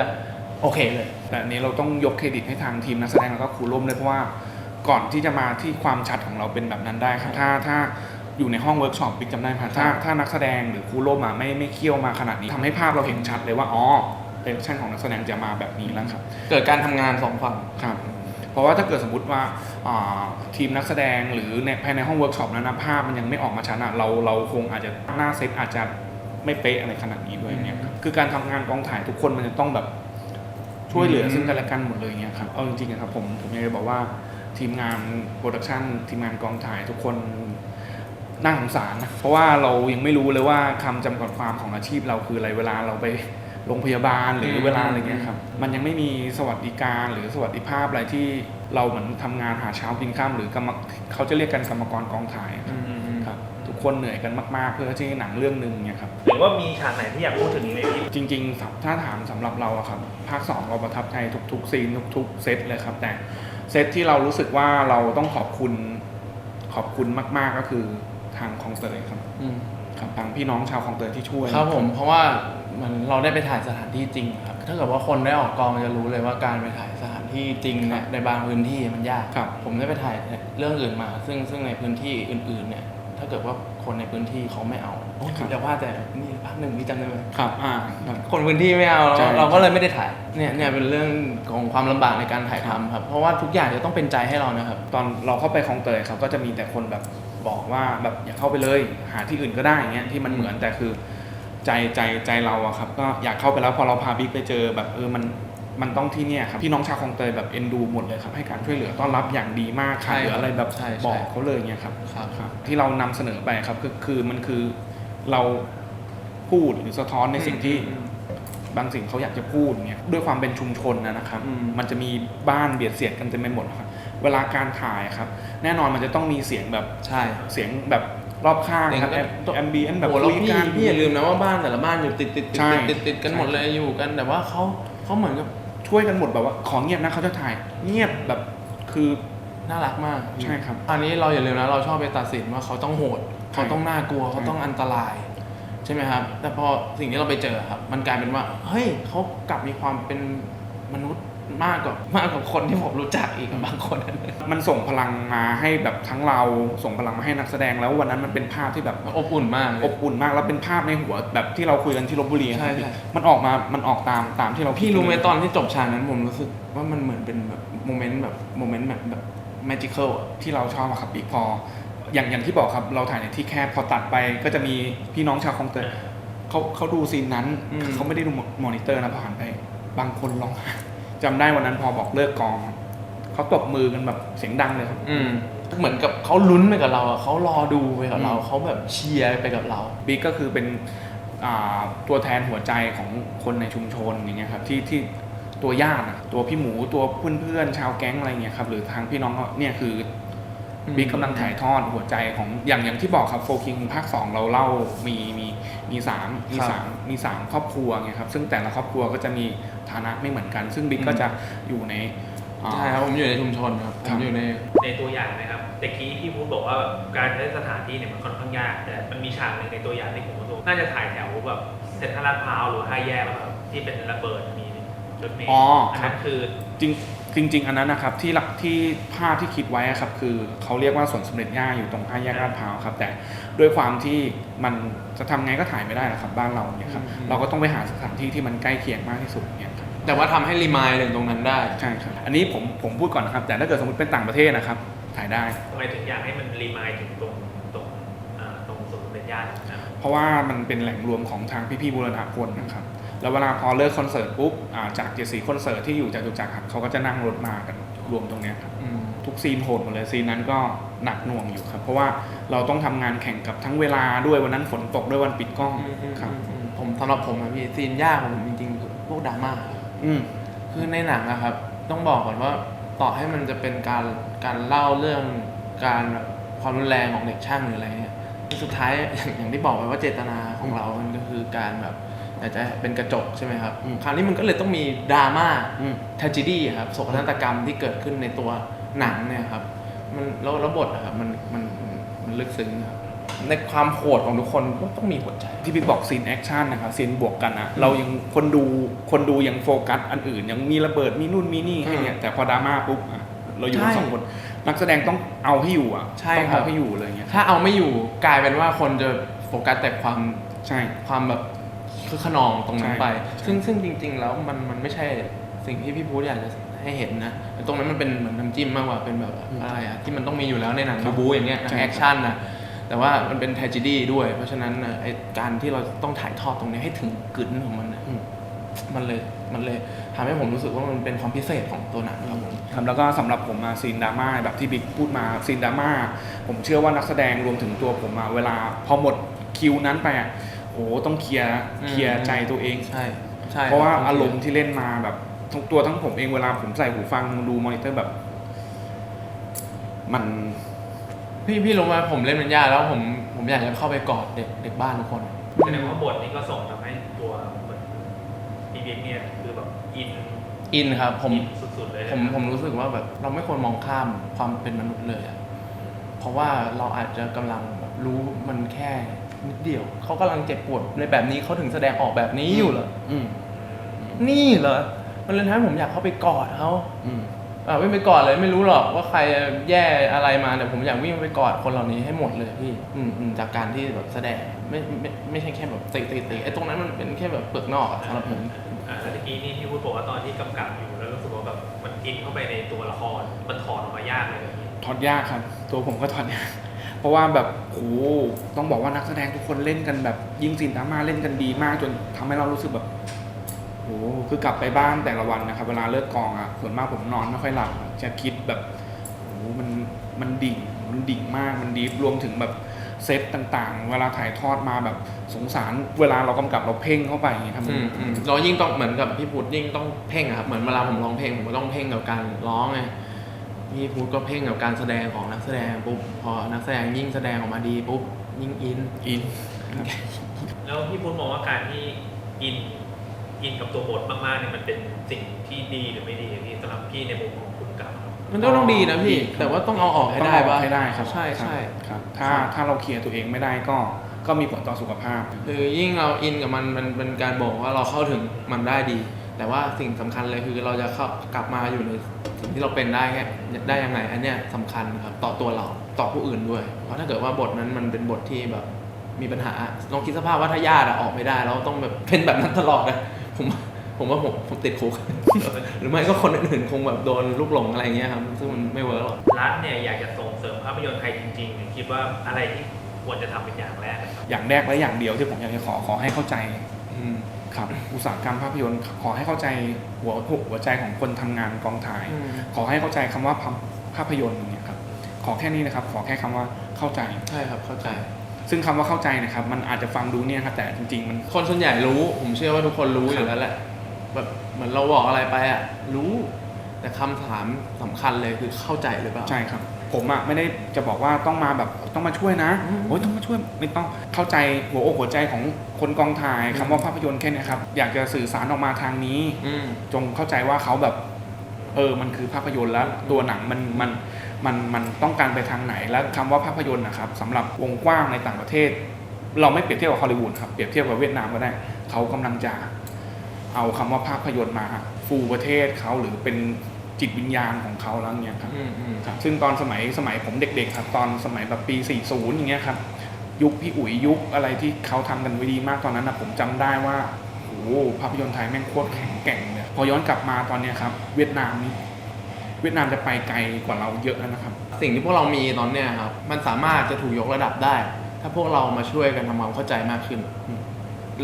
Speaker 2: โอเคเลย
Speaker 1: แต่อันนี้เราต้องยกเครดิตให้ทางทีมนักแสดงแล้วก็ครูร่วมเลยเพราะว่าก่อนที่จะมาที่ความชัดของเราเป็นแบบนั้นได้ครับถ้าถ้าอยู่ในห้องเวิร์กช็อปบิ๊กจำได้ไหมถ้าถ้านักแสดงหรือครูร่มมาไม่ไม่เคี่ยวมาขนาดนี้ทำให้ภาพเราเห็นชัดเลยว่าอ๋อ เดเรคชั่นของนักแสดงจะมาแบบนี้แล้วครับ
Speaker 2: เกิดการทำงานสองฝั่ง
Speaker 1: ครับ เพราะว่าถ้าเกิดสมมติว่าอ่าทีมนักแสดงหรือในภายในห้องเวิร์กช็อปนั้นนะภาพมันยังไม่ออกมาชัดอะเราเราคงอาจจะหน้าเซตอาจจะไม่เป๊ะอะไรขนาดนี้ด้วยเนี่ยครับคือการทำงานกองถ่ายทุกคนมันจะต้องแบบช่วยเหลือซึ่งกันและกันหมดเลยเนี่ยครับเอาจริงๆนะครับผมผมอยากจะบอกว่าทีมงานโปรดักชันทีมงานกองถ่ายทุกคนน่าสงสารนะเพราะว่าเรายังไม่รู้เลยว่าคำจำกัดความของอาชีพเราคืออะไรเวลาเราไป โรงพยาบาลหรือ
Speaker 2: อืม
Speaker 1: เวลาอะไรเงี้ยครับ มันยังไม่มีสวัสดิการหรือสวัสดิภาพอะไรที่เราเหมือนทำงานหาเช้ากินข้ามหรือกรรมเขาจะเรียกกันกรรมกรกองถ่ายครับครับทุกคนเหนื่อยกันมาก ๆ เพื่อที่หนังเรื่องหนึ่งเนี่ยครับ
Speaker 3: หรือว่ามีฉากไหนที่อยากพูดถึงอีกไหมพี่
Speaker 1: จริงๆสำถ้าถามสำหรับเราอะครับภาค 2 เราประทับใจทุกๆซีนทุกๆเซตเลยครับ แต่เซตที่เรารู้สึกว่าเราต้องขอบคุณขอบคุณมาก ๆก็คือทางคลองเตยครับ
Speaker 2: อืม
Speaker 1: ครับทางพี่น้องชาวคลองเตยที่ช่วย
Speaker 2: ครับผมเพราะว่าเห มันเราได้ไปถ่ายสถานที่จริงครับ ถ้าเกิดว่าคนได้ออกกองจะรู้เลยว่าการไปถ่ายสถานที่จริงเนี่ยในบางพื้นที่มันยาก
Speaker 1: ครับ
Speaker 2: ผมได้ไปถ่ายเรื่องอื่นมา ซึ่งซึ่งในพื้นที่อื่น ๆ เนี่ย ถ้าเกิดว่าคนในพื้นที่เขาไม่เอาโอ้ย
Speaker 1: ครับ
Speaker 2: แต่ว่าแต่นี่ภาคหนึ่งนี่จำได้ไหม
Speaker 1: ครับอ่าครับ
Speaker 2: คนพื้นที่ไม่เอาเรา
Speaker 1: ใช่
Speaker 2: เราก็เลยไม่ได้ถ่าย เนี่ยเนี่ยเป็นเรื่องของความลำบากในการถ่ายทำครับ เพราะว่าทุกอย่างจะต้องเป็นใจให้เรานะครับ
Speaker 1: ตอนเราเข้าไปคลองเตยครับก็จะมีแต่คนแบบบอกว่าแบบอย่าเข้าไปเลย หาที่อื่นก็ได้อย่างเงี้ยที่มันเหมือนแต่คือ ใจใจใจเราอะครับก็อยากเข้าไปแล้วพอเราพาบิ๊กไปเจอแบบเออมันมันต้องที่เนี่ยครับพี่น้องชาวคลองเตยแบบเอ็นดูหมดเลยครับให้การช่วยเหลือต้อนรับอย่างดีมากค่ะ
Speaker 2: ใช่
Speaker 1: หรืออะไรแบบ
Speaker 2: ใช่ใช่
Speaker 1: บอกเขาเลยเงี้ยครับ
Speaker 2: ครับ
Speaker 1: ครับ ที่เรานำเสนอไปครับคือคือมันคือเราพูดหรือสะท้อนในสิ่งที่
Speaker 2: อืม
Speaker 1: บางสิ่งเขาอยากจะพูดเนี่ยด้วยความเป็นชุมชนนะนะครับ
Speaker 2: อืม
Speaker 1: มันจะมีบ้านเบียดเสียดกันเต็มไปหมดครับเวลาการถ่ายครับ แน่นอนมันจะต้องมีเสียงแบบ
Speaker 2: ใช่
Speaker 1: เสียงแบบ รอบข้างครับ
Speaker 2: เสียงแบบ
Speaker 1: แอมบีเอ็นแบบ
Speaker 2: โอ้แล้ว
Speaker 1: คุย
Speaker 2: พี่
Speaker 1: กัน
Speaker 2: พี่อย่าลืมนะว่าบ้านแต่ละบ้านอยู่ติดติดติด
Speaker 1: ใช่
Speaker 2: ติดติดกันหมดเลยอยู่กัน แต่ว่าเขาเขาเหมือนกับ
Speaker 1: ช่วยกันหมดแบบว่าขอเงียบนะเขาจะถ่าย เงียบแบบคือ
Speaker 2: น่ารักมาก
Speaker 1: ใช่ครับ
Speaker 2: อันนี้เราอย่าลืมนะเราชอบไปตัดสินว่าเขาต้องโหดเขาต้องน่ากลัวเขาต้องอันตราย ใช่ไหมครับ แต่พอสิ่งที่เราไปเจอครับ มันกลายเป็นว่า เฮ้ยเขากลับมีความเป็นมนุษย์ มากกว่ามากกว่าคนที่ผมรู้จักอีกอะบางคน
Speaker 1: มันส่งพลังมาให้แบบทั้งเราส่งพลังมาให้นักแสดงแล้ววันนั้นมันเป็นภาพที่แบบ
Speaker 2: อบอุ่นมากเลย
Speaker 1: อบอุ่นมากแล้วเป็นภาพในหัวแบบที่เราคุยกันที่ลบบุรีครับ
Speaker 2: ใช่ใช่
Speaker 1: มันออกมามันออกตามตามที่เรา
Speaker 2: พี่
Speaker 1: คิด
Speaker 2: รู้ไหม
Speaker 1: เลย
Speaker 2: ตอนที่จบฉากนั้นผมรู้สึกว่ามันเหมือนเป็นแบบโมเมนต์แบบโมเมนต์แบบแบบแมจิคอลอะ
Speaker 1: ที่เราชอบอะครับอีกพอ อย่างอย่างที่บอกครับเราถ่ายในที่แคบพอตัดไปก็จะมีพี่น้องชาวคลองเตยเขาเขาดูซีนนั้น
Speaker 2: อืม
Speaker 1: เขาไม่ได้ดูมอนิเตอร์นะพอหันไป บางคนร้องไห้ จำได้วันนั้นพอบอกเลิกกองเขาตบมือกันแบบเสียงดังเลยครับ
Speaker 2: อืมเหมือนกับเขาลุ้นไปกับเราอะเขารอดูไปกับเรา
Speaker 1: อืม
Speaker 2: เขาแบบเชียร์ไปกับเรา
Speaker 1: บิ๊กก็คือเป็นอ่าตัวแทนหัวใจของคนในชุมชนอย่างเงี้ยครับที่ที่ตัวญาติอะตัวพี่หมูตัวเพื่อนๆชาวแก๊งอะไรเงี้ยครับหรือทางพี่น้องก็เนี่ยคือ
Speaker 2: อืม
Speaker 1: บิ๊กกำลังถ่ายทอดหัวใจของอย่างอย่างที่บอกครับโฟคิงภาค2เราเล่ามีมีมีสามมี
Speaker 2: ครับ
Speaker 1: สามมีสามครอบครัวไงครับซึ่งแต่ละครอบครัวก็จะมีฐานะไม่เหมือนกัน ซึ่งบิ๊ก
Speaker 2: อืม
Speaker 1: ก็จะอยู่ในอ่า
Speaker 2: ใช่ครับผมอยู่ในชุมชนครับผ
Speaker 1: ครั
Speaker 2: ม
Speaker 1: บ
Speaker 2: อยู่ใน
Speaker 3: ในตัวอย่างนะครับแต่กี้พี่พูดบอกว่าแบบการใช้สถานที่เนี่ยมันค่อนข้างยากแต่มันมีฉากหนึ่งในตัวอย่างที่ผมรู้สึกน่าจะถ่ายแถวแบบเซ็นทรัลลาดพร้าวหรือห้าแยกแบบที่เป็นระเบิดมีรถเมล์
Speaker 1: อ๋อ
Speaker 3: อัน
Speaker 1: ครั
Speaker 3: นั้
Speaker 1: บ
Speaker 3: นคือ
Speaker 1: จริง จริง ๆ อันนั้นนะครับที่หลักที่ภาพที่คิดไว้อะครับคือเขาเรียกว่าสวนสมเด็จย่าอยู่ตรงห้าแยกลาดพร้าวครับแต่ด้วยความที่มันจะทำไงก็ถ่ายไม่ได้นะครับบ้านเราเนี่ยครับ
Speaker 2: อืม
Speaker 1: เราก็ต้องไปหาสถานที่ที่มันใกล้เคียงมากที่สุดเนี่ยครับ
Speaker 2: แต่ว่าทำให้รีมายถึงตรงนั้นได้
Speaker 1: ใช่ครับอันนี้ผมผมพูดก่อนนะครับ แต่ถ้าเกิดสมมติเป็นต่างประเทศนะครับถ่ายได้
Speaker 3: ทำไมถึงอยากให้มันรีมายด์ถึงตรงตรงอ่าตรงสวนสมเด็จย่านะครับ
Speaker 1: เพราะว่ามันเป็นแหล่งรวมของทางพี่ๆบูรณะพลนะครับ แล้วเวลาพอเลิกคอนเสิร์ตปุ๊บาจากเจ็ดสีคอนเสิร์ตที่อยู่จตุจักรครับเขาก็จะนั่งรถมากันรวมตรงเนี้ยครับทุกซีนโหดหมดเลยซีนนั้นก็หนักหน่วงอยู่ครับ เพราะว่าเราต้องทำงานแข่งกับทั้งเวลาด้วยวันนั้นฝนตกด้วยวันปิดกล้องครับ
Speaker 2: ผมสำหรับผมอะพี่ซีนยากของผมจริงๆคือพวกดราม่าคือในหนังอะครับ ต้องบอกก่อนว่าต่อให้มันจะเป็นการการเล่าเรื่องการแบบความรุนแรงของเด็กช่างหรืออะไรเนี่ยสุดท้ายอย่างอย่างที่บอกไปว่าเจตนาของเรามันก็คือการแบบ อยากจะเป็นกระจกใช่ไหมครับ
Speaker 1: อืม
Speaker 2: คราวนี้มันก็เลยต้องมีดราม่า
Speaker 1: อืม
Speaker 2: ท a g e d y ครับโศกนาฏกรรมที่เกิดขึ้นในตัวหนังเนี่ยครับ มันแล้วแล้วบทอะครับมันมันมันมันลึกซึ้งครับในความโหดของทุกคนก็ต้องมีหัวใจ
Speaker 1: ที่บิ๊กบอกซีนแอคชั่นนะครับซีนบวกกันนะเรายังคนดูคนดูยังโฟกัสอันอื่น ยังมีระเบิดมีนู่นมีนี่ให้เนี่ยแต่พอดราม่าปุ๊บอะเราอยู่กัน
Speaker 2: ใช่
Speaker 1: สองคนนักแสดงต้องเอาให้อยู่อะ
Speaker 2: ใช่
Speaker 1: ต้อง
Speaker 2: ครั
Speaker 1: เอา
Speaker 2: บ
Speaker 1: ให้อยู่เลยเงี้ย
Speaker 2: ถ้าเอาไม่อยู่กลายเป็นว่าคนจะโฟกัสแต่ความ
Speaker 1: ใช่
Speaker 2: ความแบบ คือขนองตรงนั้น
Speaker 1: ใช่
Speaker 2: ไป
Speaker 1: ใช่
Speaker 2: ซึ่งซึ่งจริง ๆ แล้วมันมันไม่ใช่สิ่งที่พี่พูดอยากจะให้เห็นนะแต่ตรงนั้นมันเป็นเหมือนน้ำจิ้มมากกว่าเป็นแบบอะไรอะที่มันต้องมีอยู่แล้วในหนัง
Speaker 1: ครับ
Speaker 2: บูบูอย่างเงี้ยหนั
Speaker 1: ใช่
Speaker 2: งแอคชั่นนะแต่ว่ามันเป็น tragedy ด้วย เพราะฉะนั้นน่ะไอการที่เราต้องถ่ายทอดตรงนี้ให้ถึงกึ๋นของมันน่ะ
Speaker 1: อืม
Speaker 2: มันเลยมันเลยทำให้ผมรู้สึกว่ามันเป็นความพิเศษของตัวหนังครับผม
Speaker 1: ครับแล้วก็สำหรับผมอะซีนดราม่าแบบที่บิ๊กพูดมาซีนดราม่าผมเชื่อว่านักแสดงรวมถึงตัวผมอะเวลาพอหมดคิวนั้นไปอะ โอ้โหต้องเคลียร์
Speaker 2: อืม
Speaker 1: เคลียร์ใจตัวเอง
Speaker 2: ใช่ใช่
Speaker 1: เพราะว่า
Speaker 2: คบ
Speaker 1: อารมณ์ที่เล่นมาแบบทั้งตัวทั้งผมเองเวลาผมใส่หูฟังดูมอนิเตอร์แบบ มัน
Speaker 2: พี่พี่รู้ไหมผมเล่นเป็นญาติแล้วผมผมอยากจะเข้าไปกอดเด็กเด็กบ้านทุกคน
Speaker 3: แสดงว่าบทนี้ก็ส่งทำให้ตัวเหมือนพี่บิ๊กเนี่ยคือแบบอิน
Speaker 2: อินครับผม
Speaker 3: อินสุดๆเลยนะ
Speaker 2: ผมผมรู้สึกว่าแบบเราไม่ควรมองข้ามความเป็นมนุษย์เลยอะเพราะว่าเราอาจจะกำลังแบบรู้มันแค่ นิดเดียวเขากำลังเจ็บปวดในแบบนี้เขาถึงแสดงออกแบบนี้อยู่เหรอ
Speaker 1: อืม
Speaker 2: นี่เหรอมันเลยทำให้ผมอยากเข้าไปกอดเขา
Speaker 1: อืม
Speaker 2: อ่าวิ่งไปกอดเลยไม่รู้หรอกว่าใครแย่อะไรมาแต่ผมอยากวิ่งไปกอดคนเหล่านี้ให้หมดเลยพี่อืมอืมจากการที่แบบแสดงไม่ไม่ไม่ใช่แค่แบบตีตีตีไอ้ตรงนั้นมันเป็นแค่แบบเปลือกนอกอะสำหรับผม
Speaker 3: อ่าแล้วเมื่อกี้นี่พี่พูดบอกว่าตอนที่กำกับอยู่แล้วรู้สึกว่าแบบมันอินเข้าไปในตัวละครมันถอดออกมายากเลยแบบนี้
Speaker 1: ถอดยากครับ ตัวผมก็ถอดยากเพ ราะว่าแบบโหต้องบอกว่านักแสดงทุกคนเล่นกันแบบยิงซีนดราม่าเล่นกันดีมากจนทำให้เรารู้สึกแบบโหคือกลับไปบ้านแต่ละวันนะครับ เวลาเลิกกองอะส่วนมากผมนอนไม่ค่อยหลับอะจะคิดแบบโหมันมันดิ่งมันดิ่งมากมันดีฟรวมถึงแบบเซตต่างๆ เวลาถ่ายทอดมาแบบสงสารเวลาเรากำกับเราเพ่งเข้าไปอย่างเงี้ยครับ
Speaker 2: อืมอืมเรายิ่งต้องเหมือนกับพี่พุทธยิ่งต้องเพ่งอะครับเหมือนเวลาผมร้องเพลงผมก็ต้องเพ่งกับการร้องไง พี่พุทธก็เพ่งกับการแสดงของนักแสดงปุ๊บพอนักแสดงยิ่งแสดงออกมาดีปุ๊บยิ่งอิน
Speaker 1: อิน
Speaker 3: แล้วพี่พูดมองว่าการที่อินอินกับตัวบทมากๆเนี่ยมันเป็นสิ่งที่ดีหรือไม่ดีพี่สำหรับพี่ในมุมของคุณกับครับ
Speaker 2: มันก็ต้องดีนะพี่ แต่ว่าต้องเอาออกให้
Speaker 1: ต้อง
Speaker 2: ได้
Speaker 1: เอา
Speaker 2: ปะ
Speaker 1: ให้ได้ครับ
Speaker 2: ใช่ใช่
Speaker 1: ครับ ถ้า
Speaker 2: ครับ
Speaker 1: ถ้าเราเคลียร์ตัวเองไม่ได้ก็ก็มีผลต่อสุขภาพ
Speaker 2: คือยิ่งเราอินกับมันมันเป็นการบอกว่าเราเข้าถึงมันได้ดี แต่ว่าสิ่งสำคัญเลยคือเราจะเข้ากลับมาอยู่ในสิ่งที่เราเป็นได้แค่ได้ยังไงอันเนี้ยสำคัญครับต่อตัวเราต่อผู้อื่นด้วย เพราะถ้าเกิดว่าบทนั้นมันเป็นบทที่แบบมีปัญหาลองคิดสภาพว่าถ้าญาติอะออกไม่ได้แล้วต้องแบบเป็นแบบนั้นตลอดนะผมผมว่าผมผมติดคุก หรือไม่ก็คนอื่นๆคงแบบโดนลูกหลงอะไรเงี้ยครับซึ่งมันไม่เวิร์กหรอก
Speaker 3: รัฐเนี่ยอยากจะส่งเสริมภาพยนตร์ไทยจริงๆเนี่ยคิดว่าอะไรที่ควรจะทำเป็นอย่างแรกนะครับ
Speaker 1: อย่างแรกและอย่างเดียวที่ผมอยากจะขอขอให้เข้าใจ
Speaker 2: อืม
Speaker 1: ครับอุตสาหกรรมภาพยนตร์ขอให้เข้าใจหัวหัวใจของคนทำงานกองถ่าย
Speaker 2: อืม
Speaker 1: ขอให้เข้าใจคำว่าภาพภาพยนตร์อย่างเงี้ยครับขอแค่นี้นะครับ ขอแค่คำว่าเข้าใจ
Speaker 2: ใช่ครับเข้าใจ
Speaker 1: ซึ่งคำว่าเข้าใจนะครับมันอาจจะฟังดูเนี่ยครับแต่จริงๆมัน
Speaker 2: คนส่วนใหญ่รู้ ผมเชื่อว่าทุกคนรู้อยู่แล้วแหละแบบเหมือนเราบอกอะไรไปอะรู้ แต่คำถามสำคัญเลยคือเข้าใจหรือเปล่า
Speaker 1: ใช่ครับ ผมอะไม่ได้จะบอกว่าต้องมาแบบต้องมาช่วยนะ
Speaker 2: อืม
Speaker 1: โอ้ยต้องมาช่วยไม่ต้องเข้าใจหัวอกหัวใจของคนกองถ่าย
Speaker 2: อืม
Speaker 1: คำว่าภาพยนตร์แค่เนี้ยครับอยากจะสื่อสารออกมาทางนี้
Speaker 2: อืม
Speaker 1: จงเข้าใจว่าเขาแบบ เออมันคือภาพยนตร์แล้วตัวหนังมันมันมันมันต้องการไปทางไหนและคำว่าภาพยนตร์นะครับสำหรับวงกว้างในต่างประเทศ เราไม่เปรียบเทียบกับฮอลลีวูดครับเปรียบเทียบกับเวียดนามก็ได้เขากำลังจะเอาคำว่าภาพยนตร์มาฟูประเทศเขาหรือเป็น จิตวิญญาณของเขาแล้วเนี่ยครับ
Speaker 2: อืมอืม
Speaker 1: ครับ ซึ่งตอนสมัยสมัยผมเด็ก ๆ ครับ ตอนสมัยแบบปี 40 อย่างเงี้ยครับ ยุคพี่อุ๋ยยุคอะไรที่เขาทำกันไว้ดีมากตอนนั้นนะผมจำได้ว่าโอ้โหภาพยนตร์ไทยแม่งโคตรแข็งแกร่งเลยพอย้อนกลับมาตอนเนี้ยครับ เวียดนามนี่เวียดนามจะไปไกลกว่าเราเยอะแล้วนะครับ
Speaker 2: สิ่งที่พวกเรามีตอนเนี้ยครับ มันสามารถจะถูกยกระดับได้ ถ้าพวกเรามาช่วยกันทำความเข้าใจมากขึ้น
Speaker 1: อืม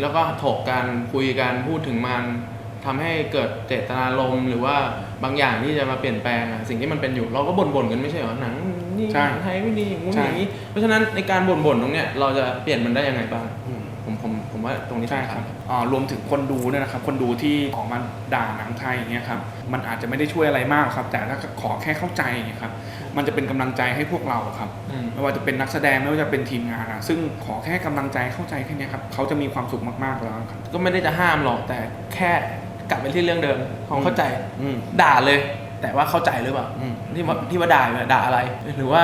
Speaker 2: แล้วก็ถกกันคุยกันพูดถึงมัน ทำให้เกิดเจตนารมณ์หรือว่าบางอย่างที่จะมาเปลี่ยนแปลงอะสิ่งที่มันเป็นอยู่เราก็บ่นๆกันไม่ใช่เหรอหนังนี่
Speaker 1: ใช่
Speaker 2: หนังไทยไม่ดีอย่างงู้น
Speaker 1: ใช่
Speaker 2: อย่างนี้ เพราะฉะนั้นในการบ่นๆตรงเนี้ยเราจะเปลี่ยนมันได้ยังไงบ้าง
Speaker 1: อืม
Speaker 2: ผมผมผมว่าตรงนี้
Speaker 1: ใช่
Speaker 2: สำ
Speaker 1: ค
Speaker 2: คั
Speaker 1: รั
Speaker 2: ญ
Speaker 1: บอ่ารวมถึงคนดูเนี่ยนะครับ คนดูที่ออกมาด่าหนังไทยอย่างเงี้ยครับ มันอาจจะไม่ได้ช่วยอะไรมากครับ แต่ถ้าขอแค่เข้าใจอย่างเงี้ยครับ มันจะเป็นกำลังใจให้พวกเราครับ
Speaker 2: อืม
Speaker 1: ไม่ว่าจะเป็นนักแสดงไม่ว่าจะเป็นทีมงานอะซึ่งขอแค่กำลังใจเข้าใจแค่เนี้ยครับ เขาจะมีความสุขมากๆแล้วครับ
Speaker 2: ก็ไม่ได้จะห้ามหรอกแต่แค่ กลับไปที่เรื่องเดิมความเข้าใจ
Speaker 1: อืม
Speaker 2: ด่าเลย แต่ว่าเข้าใจหรือเปล่า
Speaker 1: อืม
Speaker 2: ที่ว่าที่ว่าด่าเนี่ยด่าอะไร หรือว่า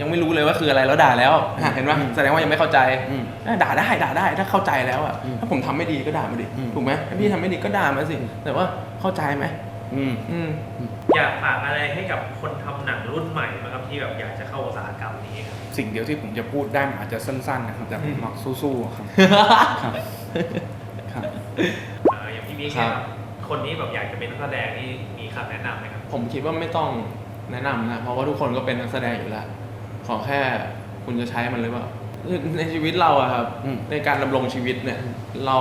Speaker 2: ยังไม่รู้เลยว่าคืออะไรแล้วด่าแล้วอะเห็นไหม
Speaker 1: อืม
Speaker 2: แสดงว่ายังไม่เข้าใจ
Speaker 1: อืม
Speaker 2: เอ้ยด่าได้ด่าได้ถ้าเข้าใจแล้วอะ
Speaker 1: อืม
Speaker 2: ถ้าผมทำไม่ดีก็ด่ามาดิ
Speaker 1: อืม
Speaker 2: ถูกไหมถ้าพี่ทำไม่ดีก็ด่ามาสิแต่ว่าเข้าใจไหม
Speaker 1: อืม
Speaker 2: อืม
Speaker 3: อยากฝากอะไรให้กับคนทำหนังรุ่นใหม่ไหมครับที่แบบอยากจะเข้าอุตสาหกรรมนี้ครับ
Speaker 1: สิ่งเดียวที่ผมจะพูดได้มันอาจจะสั้นๆนะครับแต่ผมมักสู้ๆครับ ครับครับ
Speaker 3: เอ่ออย่างพี่บิ๊ก
Speaker 2: ครั
Speaker 3: เนี่ย
Speaker 2: บ
Speaker 3: ครับ คนที่แบบอยากจะเป็นนักแสดงนี่มีคำแนะนำไหมครับ
Speaker 2: ผมคิดว่าไม่ต้องแนะนำนะ เพราะว่าทุกคนก็เป็นนักแสดงอยู่แล้ว ขอแค่คุณจะใช้มันหรือเปล่าในชีวิตเราอะครับ
Speaker 1: อืม
Speaker 2: ในการดำรงชีวิตเนี่ย เรา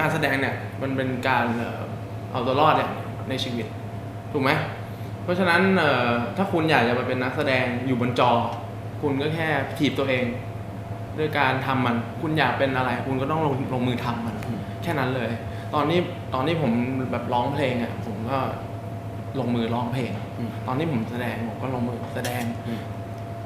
Speaker 2: การแสดงเนี่ย มันเป็นการเอ่อเอาตัวรอดเนี่ยในชีวิต ถูกไหม เพราะฉะนั้นเอ่อถ้าคุณอยากจะมาเป็นนักแสดงอยู่บนจอ คุณก็แค่ถีบตัวเอง ด้วยการทำมัน คุณอยากเป็นอะไร คุณก็ต้องลงลงมือทำมัน แค่นั้นเลย ตอนนี้ตอนนี้ผมแบบร้องเพลงอะผมก็ลงมือร้องเพลง
Speaker 1: อืม
Speaker 2: ตอนที่ผมแสดงผมก็ลงมือแสดง
Speaker 1: อืม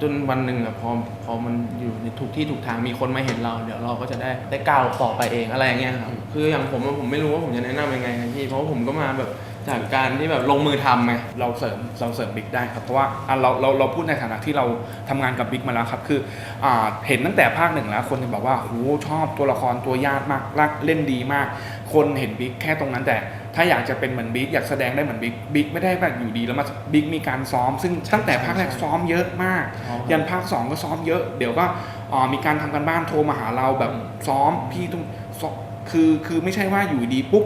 Speaker 2: จนวันหนึ่งอะพอพอมันอยู่ในทุกที่ถูกทางมีคนมาเห็นเรา เดี๋ยวเราก็จะได้ได้ก้าวต่อไปเองอะไรอย่างเงี้ยครับคืออย่างผมอะผมไม่รู้ว่าผมจะแนะนำยังไงนะพี่เพราะว่าผมก็มาแบบจากการที่แบบลงมือทำไง
Speaker 1: เราเสริมเราเสริมบิ๊กได้ครับเพราะว่าอะเราเราเราพูดในฐานะที่เราทำงานกับบิ๊กมาแล้วครับคืออ่าเห็นตั้งแต่ภาคหนึ่งแล้วคนจะบอกว่าโหชอบตัวละครตัวยากมากรักเล่นดีมาก คนเห็นบิ๊กแค่ตรงนั้นแต่ ถ้าอยากจะเป็นเหมือนบิ๊กอยากแสดงได้เหมือนบิ๊กบิ๊กไม่ได้แบบอยู่ดีแล้วมาบิ๊กมีการซ้อม ซึ่งตั้งแต่ภาคแรกซ้อมเยอะมาก
Speaker 2: ซ้อม
Speaker 1: ยันภาคสองก็ซ้อมเยอะ เดี๋ยวก็อ่ามีการทำกันบ้านโทรมาหาเราแบบซ้อมพี่ต้องซ้อมคือคือไม่ใช่ว่าอยู่ดีปุ๊บ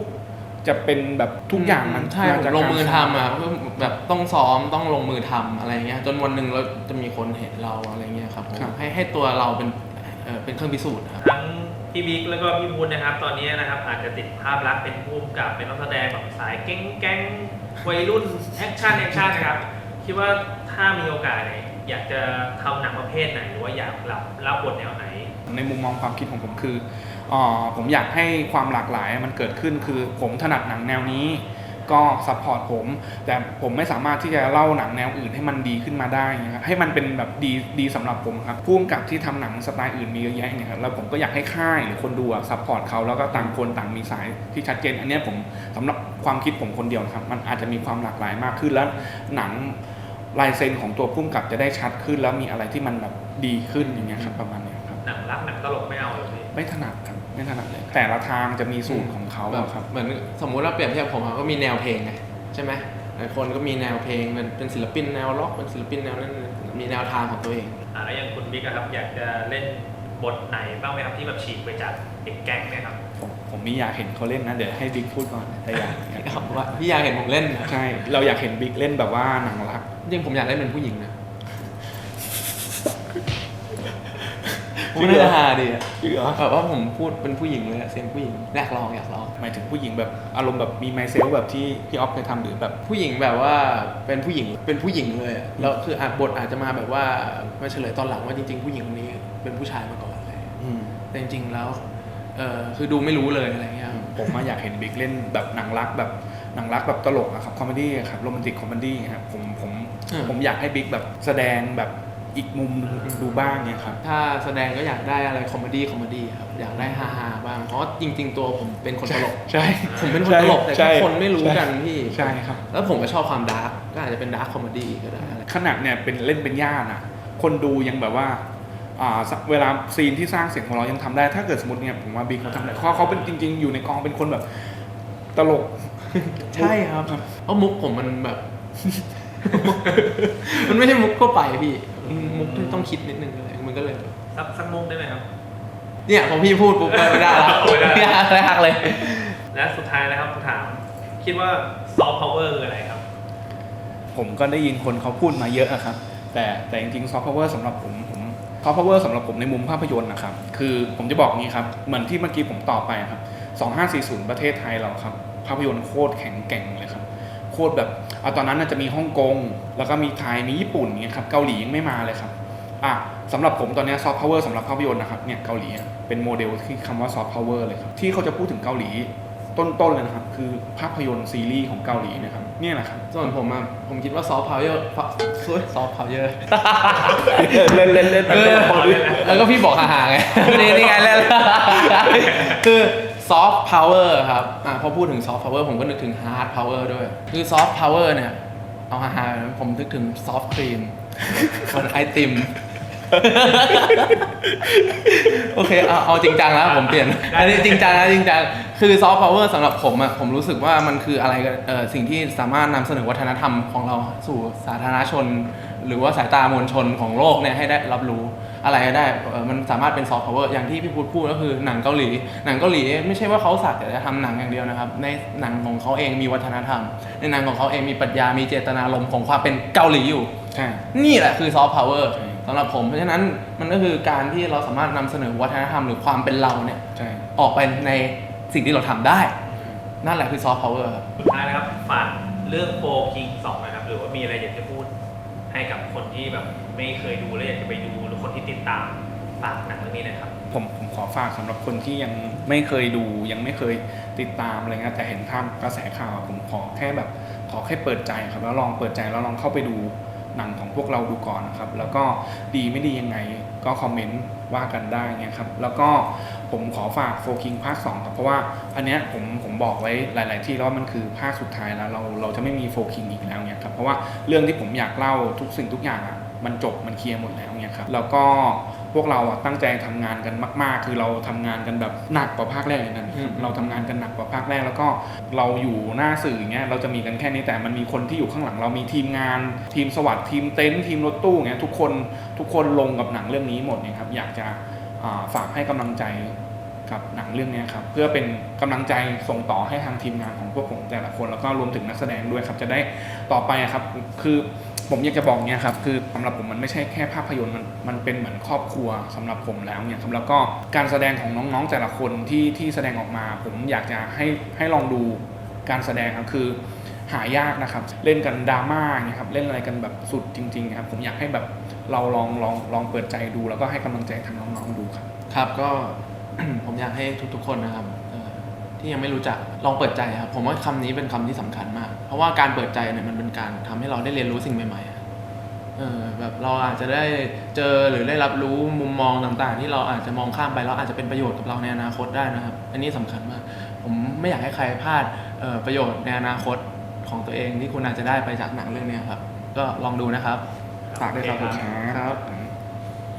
Speaker 1: จะเป็นแบบทุกอย่างมัน
Speaker 2: ใช่าผม
Speaker 1: จาก
Speaker 2: ล
Speaker 1: กางร
Speaker 2: มือ
Speaker 1: ซ้
Speaker 2: ทำอะเพื่อแบบต้องซ้อมต้องลงมือทำอะไรเงี้ยจนวันหนึ่งเราจะมีคนเห็นเราอะไรเงี้ยครับผม
Speaker 1: ครับ
Speaker 2: ให้ให้ตัวเราเป็นเอ่อเป็นเครื่องพิสูจน์ครับ
Speaker 3: ทั้ง พี่บิ๊กแล้วก็พี่พุทธนะครับ ตอนนี้นะครับ อาจจะติดภาพลักษณ์เป็นภูมิกับเป็นนักแสดงแบบสายแก๊งแก๊งวัยรุ่นแอคชั่นแอคชั่นนะครับ คิดว่าถ้ามีโอกาสเนี่ยอยากจะทำหนังประเภทไหน หรือว่าอยากรับรับบทแนวไหน
Speaker 1: ในมุมมองความคิดของผมคืออ่าผมอยากให้ความหลากหลายมันเกิดขึ้นคือผมถนัดหนังแนวนี้ ก็ซัพพอร์ตผม แต่ผมไม่สามารถที่จะเล่าหนังแนวอื่นให้มันดีขึ้นมาได้นะครับให้มันเป็นแบบดีดีสำหรับผมครับพ่วงกับที่ทำหนังสไตล์อื่นมีเยอะแยะเนี่ยครับแล้วผมก็อยากให้ค่ายหรือคนดูอะซัพพอร์ตเขาแล้วก็ต่างคนต่างมีสายที่ชัดเจน อันเนี้ยผมสำหรับความคิดผมคนเดียวนะครับ มันอาจจะมีความหลากหลายมากขึ้นแล้วหนังลายเซ็นของตัวพุ่มกับจะได้ชัดขึ้น แล้วมีอะไรที่มันแบบดีขึ้นอย่างเงี้ยครับประมาณเนี้ยครับ
Speaker 3: หนังรักหนังตลกไม่เอาเลยพี่
Speaker 1: ไม่ถนัดครับ ไม่ถนัดเลยแต่ละทางจะมีสูตรของเขา
Speaker 2: แบบ
Speaker 1: อะครับ
Speaker 2: เหมือนสมมุติว่าเปรียบเทียบผมอะก็มีแนวเพลงไงใช่ไหมหลายคนก็มีแนวเพลงเป็นเป็นศิลปินแนวร็อกเป็นศิลปินแนวนั้นมีแนวทางของตัวเอง
Speaker 3: อ่าแล้วอย่างคุณบิ๊กอะครับอยากจะเล่นบทไหนบ้างไหมครับที่แบบฉีกไปจากเด็กแก๊งเนี่ยครับ
Speaker 1: ผมผมไม่อยากเห็นเขาเล่นนะเดี๋ยวให้บิ๊กพูดก่อนแต่อยากอยาก
Speaker 2: ครับว่าพี่อยากเห็นผมเล่นนะ
Speaker 1: ใช่เราอยากเห็นบิ๊กเล่นแบบว่าหนังรัก
Speaker 2: จริงผมอยากเล่นเป็นผู้หญิงนะ ผม
Speaker 1: จริงเหรอ
Speaker 2: น่าจะฮาดีอะ
Speaker 1: จริงเหรอ
Speaker 2: แบบว่าผมพูดเป็นผู้หญิงเลยอะเสียงผู้หญิงอยากลองอยากลอง
Speaker 1: หมายถึงผู้หญิงแบบอารมณ์แบบมีไมเซลแบบที่พี่ออฟเคยทำหรือแบบ
Speaker 2: ผู้หญิงแบบว่าเป็นผู้หญิงเป็นผู้หญิงเลยอะแล้วคืออาจบทอาจจะมาแบบว่ามาเฉลยตอนหลังว่าจริง ๆ ผู้หญิงคนนี้เป็นผู้ชายมาก่อนอะไรอย่างเลย
Speaker 1: อืม
Speaker 2: แต่จริงๆแล้วเออคือดูไม่รู้เลยอะไรเงี้ย
Speaker 1: ผมมาอยากเห็นบิ๊กเล่นแบบหนังรักแบบหนังรักแบบตลกอะครับคอมเมดี้ครับโรแมนติกคอมเมดี้ครับผมผมผมอยากให้บิ๊กแบบแสดงแบบ อีกมุมหนึ่งดูบ้างเนี่ยครับ
Speaker 2: ถ้าแสดงก็อยากได้อะไรคอมเมดี้คอมเมดี้ครับอยากได้ฮาๆบ้างเพราะจริง ๆ ตัวผมเป็นคนตลก
Speaker 1: ใช่
Speaker 2: ผมเป็นคนตลกแต่
Speaker 1: ใช่
Speaker 2: แค่คนไม่รู้
Speaker 1: ใช่
Speaker 2: กันพี่
Speaker 1: ใช่ครับ
Speaker 2: แล้วผมก็ชอบความดาร์กก็อาจจะเป็นดาร์กคอมเมดี้ก็ได้อะไร
Speaker 1: ขนาดเนี่ยเป็นเล่นเป็นญาติอะคนดูยังแบบว่าอ่าสเวลาซีนที่สร้างเสียงของเรายังทำได้ ถ้าเกิดสมมติเนี่ยผมว่าบิ๊กเขาทำได้เพราะเขาเป็นจริง ๆ อยู่ในกองเป็นคนแบบตลก
Speaker 2: ใช่ครับเพราะมุกผมมันแบบ มันไม่ใช่มุกทั่วไปพี่ มุกที่ต้องคิดนิดนึงอะไรมันก็เลยแบบ
Speaker 3: สักสักมุกได้ไหมครับ
Speaker 2: เนี่ยพอพี่พูดปุ๊บก็ไม่ได้ละ
Speaker 3: ไม่ได้
Speaker 2: ไม่ได้ไม่หักเลย
Speaker 3: และสุดท้ายนะครับผมถาม คิดว่าซอฟต์พาวเวอร์คืออะไรครับ
Speaker 1: ผมก็ได้ยินคนเขาพูดมาเยอะอะครับ แต่แต่จริงๆซอฟต์พาวเวอร์สำหรับผมผมซอฟต์พาวเวอร์สำหรับผมในมุมภาพยนตร์นะครับ คือผมจะบอกงี้ครับ เหมือนที่เมื่อกี้ผมตอบไปอะครับ 2540 ประเทศไทยเราครับ ภาพยนตร์โคตรแข็งแกร่งเลยครับ โคตรแบบ เอาตอนนั้นน่าจะมีฮ่องกง แล้วก็มีไทย มีญี่ปุ่นอย่างเงี้ยครับ เกาหลียังไม่มาเลยครับ อะสำหรับผมตอนเนี้ซอฟต์พาวเวอร์สำหรับภาพยนตร์นะครับ เนี่ยเกาหลีอะเป็นโมเดลที่คำว่าซอฟต์พาวเวอร์เลยครับ ที่เขาจะพูดถึงเกาหลีต้นๆเลยนะครับ คือภาพยนตร์ซีรีส์ของเกาหลีนะครับ เนี่ยแหละครับ
Speaker 2: ส่วนผมอะผมคิดว่าซอฟต์พาวเวอร์ซอฟต์พาวเวอร์
Speaker 1: เล่นเล่นเล่น
Speaker 2: เออแล้วก็พี่บอกห่างๆไงนี่นี่ไงเล่นคือ ซอฟต์พาวเวอร์ครับอะพอพูดถึงซอฟต์พาวเวอร์ผมก็นึกถึงฮาร์ดพาวเวอร์ด้วย คือซอฟต์พาวเวอร์เนี่ย เอาห่างๆผมนึกถึงซอฟต์ครีมมันไอติม โอเคเอาเอาจริงจังแล้วผมเปลี่ยน อันนี้จริงจังนะจริงจังคือซอฟต์พาวเวอร์สำหรับผมอะผมรู้สึกว่ามันคืออะไรกันเอ่อสิ่งที่สามารถนำเสนอวัฒนธรรมของเราสู่สาธารณชน หรือว่าสายตามวลชนของโลกเนี่ยให้ได้รับรู้ อะไรก็ได้เอ่อมันสามารถเป็นซอฟต์พาวเวอร์อย่างที่พี่พูดพูดก็คือหนังเกาหลี หนังเกาหลีไม่ใช่ว่าเขาสักแต่จะทำหนังอย่างเดียวนะครับ ในหนังของเขาเองมีวัฒนธรรม ในหนังของเขาเองมีปรัชญามีเจตนารมณ์ของความเป็นเกาหลีอยู่
Speaker 1: ใช่
Speaker 2: นี่แหละคือซอฟต์พาวเวอร์
Speaker 1: ใช่
Speaker 2: สำหรับผมเพราะฉะนั้นมันก็คือการที่เราสามารถนำเสนอวัฒนธรรมหรือความเป็นเราเนี่ย
Speaker 1: ใช่
Speaker 2: ออกไปในสิ่งที่เราทำได้ นั่นแหละคือซอฟต์พาวเวอร์ครับ
Speaker 3: สุดท้ายนะครับฝากเรื่องโฟคิงสองนะครับ หรือว่ามีอะไรอยากจะพูดให้กับคนที่แบบไม่เคยดูและอยากจะไปดูหรือ คนที่ติดตามฝากหนังเรื่องนี้หนะครับ
Speaker 1: ผมผมขอฝากสำหรับคนที่ยังไม่เคยดูยังไม่เคยติดตามอะไรเงี้ยแต่เห็นภาพกระแสข่าวผมขอแค่แบบขอแค่เปิดใจครับ แล้วลองเปิดใจแล้วลองเข้าไปดูหนังของพวกเราดูก่อนนะครับ แล้วก็ดีไม่ดียังไงก็คอมเมนต์ว่ากันได้เงี้ยครับแล้วก็ผมขอฝากโฟคิงภาค2ครับเพราะว่าอันเนี้ยผมผมบอกไว้หลาย ๆ ที่แล้วว่ามันคือภาคสุดท้ายแล้วเราเราจะไม่มีโฟคิงอีกแล้วเนี่ยครับเพราะว่าเรื่องที่ผมอยากเล่าทุกสิ่งทุกอย่างอะ มันจบมันเคลียร์หมดแล้วเนี่ยครับแล้วก็พวกเราอะตั้งใจทำงานกันมาก ๆ คือเราทำงานกันแบบหนักกว่าภาคแรกเลยนะ
Speaker 2: อืม
Speaker 1: เราทำงานกันหนักกว่าภาคแรกแล้วก็เราอยู่หน้าสื่ออย่างเงี้ยเราจะมีกันแค่นี้แต่มันมีคนที่อยู่ข้างหลัง เรามีทีมงาน ทีมสวัสด์ทีมเต็นท์ทีมรถตู้เงี้ยทุกคนทุกคนลงกับหนังเรื่องนี้หมดเนี่ยครับอยากจะอ่าฝากให้กำลังใจกับหนังเรื่องเนี้ยครับเพื่อเป็นกำลังใจส่งต่อให้ทางทีมงานของพวกผมแต่ละคน แล้วก็รวมถึงนักแสดงด้วยครับจะได้ต่อไปอะครับคือ ผมอยากจะบอกเนี่ยครับคือสำหรับผมมันไม่ใช่แค่ภาพยนตร์มันมันเป็นเหมือนครอบครัวสำหรับผมแล้วเนี่ยครับแล้วก็การแสดงของน้องๆแต่ละคนที่ที่แสดงออกมา ผมอยากจะให้ให้ลองดูการแสดงครับคือหายากนะครับ เล่นกันดราม่าเงี้ยครับเล่นอะไรกันแบบสุดจริงๆครับผมอยากให้แบบเราลองลองลองเปิดใจดู แล้วก็ให้กำลังใจทางน้องๆดูครับ
Speaker 2: ครับก็ผมอยากให้ทุกๆคนนะครับ ที่ยังไม่รู้จักลองเปิดใจครับผมว่าคำนี้เป็นคำที่สำคัญมาก เพราะว่าการเปิดใจเนี่ยมันเป็นการทำให้เราได้เรียนรู้สิ่งใหม่ๆอะเออแบบเราอาจจะได้เจอหรือได้รับรู้มุมมองต่างๆ ที่เราอาจจะมองข้ามไปแล้วอาจจะเป็นประโยชน์กับเราในอนาคตได้นะครับ อันนี้สำคัญมาก ผมไม่อยากให้ใครพลาดเอ่อประโยชน์ในอนาคตของตัวเองที่คุณอาจจะได้ไปจากหนังเรื่องเนี้ยครับ ก็ลองดูนะครับ
Speaker 1: ฝากด้วยครับผม
Speaker 2: ครับ
Speaker 1: ครับ